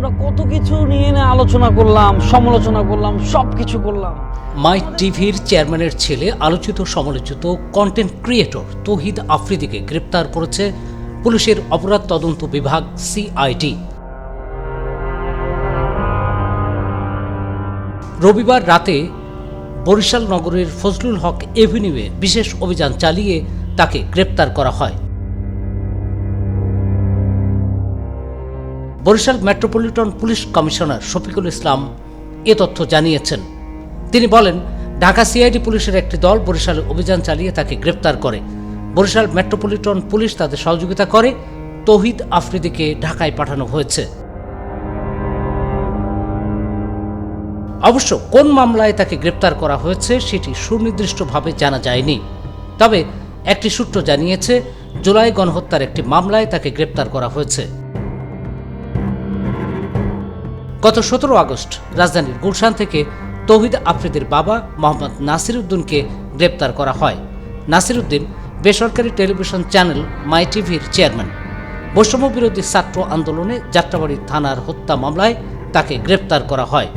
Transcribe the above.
আমরা কত কিছু নিয়ে না আলোচনা করলাম, সমালোচনা করলাম সব কিছু করলাম। মাই টিভির চেয়ারম্যানের ছেলে, আলোচিত সমালোচিত কন্টেন্ট ক্রিয়েটর তৌহিদ আফ্রিদিকে গ্রেপ্তার করেছে পুলিশের অপরাধ তদন্ত বিভাগ সিআইডি রবিবার রাতে বরিশাল নগরের ফজলুল হক এভিনিউয়ে বিশেষ অভিযান চালিয়ে তাকে গ্রেপ্তার করা হয়। Barishal metropolitan police commissioner Shafiqul Islam এ তথ্য জানিয়েছেন। তিনি বলেন, ঢাকা সিআইডি পুলিশের একটি দল বরিশালে অভিযান চালিয়ে তাকে গ্রেপ্তার করে। বরিশাল মেট্রোপলিটন পুলিশ তাদের সহযোগিতা করে। তৌহিদ আফ্রিদিকে ঢাকায় পাঠানো হয়েছে। অবশ্য কোন মামলায় তাকে গ্রেপ্তার করা হয়েছে সেটি সুনির্দিষ্টভাবে জানা যায়নি। তবে একটি সূত্র জানিয়েছে, জুলাই গণহত্যার একটি মামলায় তাকে গ্রেপ্তার করা হয়েছে। গত সতেরো আগস্ট রাজধানীর গুলশান থেকে তৌহিদ আফ্রিদের বাবা মোহাম্মদ নাসির উদ্দিনকে গ্রেপ্তার করা হয়। নাসির উদ্দিন বেসরকারি টেলিভিশন চ্যানেল মাই টিভির চেয়ারম্যান। বৈষম্য বিরোধী ছাত্র আন্দোলনে যাত্রাবাড়ি থানার হত্যা মামলায় তাকে গ্রেপ্তার করা হয়।